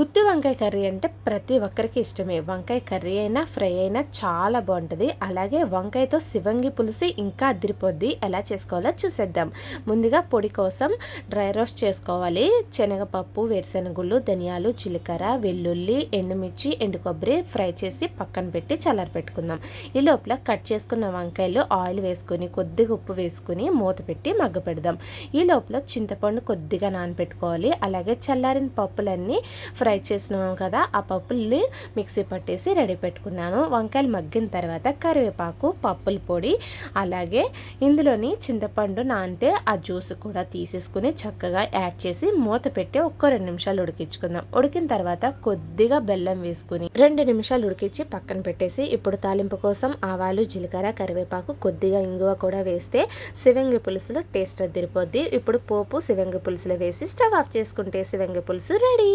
గుత్తి వంకాయ కర్రీ అంటే ప్రతి ఒక్కరికి ఇష్టమే. వంకాయ కర్రీ అయినా ఫ్రై అయినా చాలా బాగుంటుంది. అలాగే వంకాయతో శివంగి పులుసు ఇంకా అదిరిపోద్ది. ఎలా చేసుకోవాలో చూసేద్దాం. ముందుగా పొడి కోసం డ్రై రోస్ట్ చేసుకోవాలి. శనగపప్పు వేరుశనగుళ్ళు ధనియాలు జీలకర్ర వెల్లుల్లి ఎండుమిర్చి ఎండు కొబ్బరి ఫ్రై చేసి పక్కన పెట్టి చల్లారి పెట్టుకుందాం. ఈ లోపల కట్ చేసుకున్న వంకాయలు ఆయిల్ వేసుకొని కొద్దిగా ఉప్పు వేసుకుని మూత పెట్టి మగ్గ పెడదాం. ఈ లోపల చింతపండు కొద్దిగా నానబెట్టుకోవాలి. అలాగే చల్లారిన పప్పులన్నీ ఫ్రై చేసినాం కదా ఆ పప్పుల్ని మిక్సీ పట్టేసి రెడీ పెట్టుకున్నాను. వంకాయలు మగ్గిన తర్వాత కరివేపాకు పప్పుల పొడి అలాగే ఇందులోని చింతపండు నానితే ఆ జ్యూస్ కూడా తీసేసుకుని చక్కగా యాడ్ చేసి మూత పెట్టి ఒక్క రెండు నిమిషాలు ఉడికించుకుందాం. ఉడికిన తర్వాత కొద్దిగా బెల్లం వేసుకుని రెండు నిమిషాలు ఉడికించి పక్కన పెట్టేసి ఇప్పుడు తాలింపు కోసం ఆవాలు జీలకర్ర కరివేపాకు కొద్దిగా ఇంగువ కూడా వేస్తే శివంగి పులుసులో టేస్ట్ అదిరిపోద్ది. ఇప్పుడు పోపు శివంగి పులుసులో వేసి స్టవ్ ఆఫ్ చేసుకుంటే శివంగి పులుసు రెడీ.